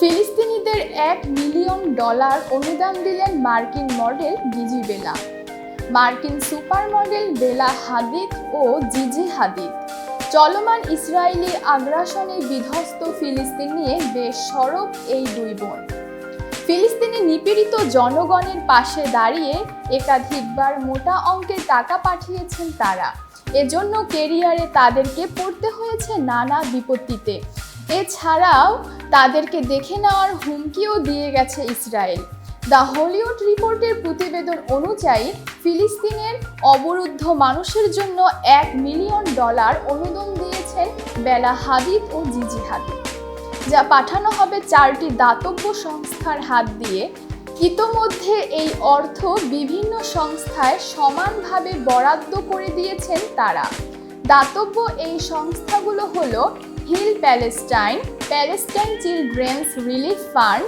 ফিলিস্তিনিদের এক million dollar অনুদান দিলেন মার্কিন মডেল গিজি বেলা। মার্কিন সুপার মডেল বেলা হাদিদ ও জিজি হাদিদ। চলমান ইসরায়েলি আগ্রাসনে বিধ্বস্ত ফিলিস্তিন নিয়ে বেশ সরব এই দুই বোন। ফিলিস্তিনি নিপীড়িত জনগণের পাশে দাঁড়িয়ে একাধিকবার মোটা অঙ্কের টাকা পাঠিয়েছেন তারা। এজন্য কেরিয়ারে তাদেরকে পড়তে হয়েছে নানা বিপত্তিতে। এছাড়াও তাদেরকে দেখে নেওয়ার হুমকিও দিয়ে গেছে ইসরায়েল। দ্য হলিউড রিপোর্টের প্রতিবেদন অনুযায়ী, ফিলিস্তিনের অবরুদ্ধ মানুষের জন্য এক মিলিয়ন ডলার অনুদান দিয়েছেন বেলা হাদিদ ও জিজি হাদিদ যা পাঠানো হবে চারটি দাতব্য সংস্থার হাত দিয়ে। ইতোমধ্যে এই অর্থ বিভিন্ন সংস্থায় সমানভাবে বরাদ্দ করে দিয়েছেন তারা। দাতব্য এই সংস্থাগুলো হলো hill Palestine Palestine children's relief fund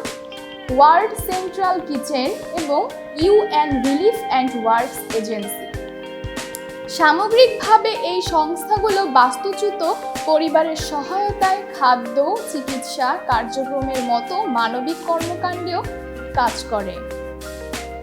world central kitchen এবং UN relief and works agency. সামগ্রিকভাবে এই সংস্থাগুলো বাস্তুচ্যুত পরিবারের সহায়তায় খাদ্য, চিকিৎসা, কার্যক্রমের মতো মানবিক কর্মকাণ্ডেও কাজ করে।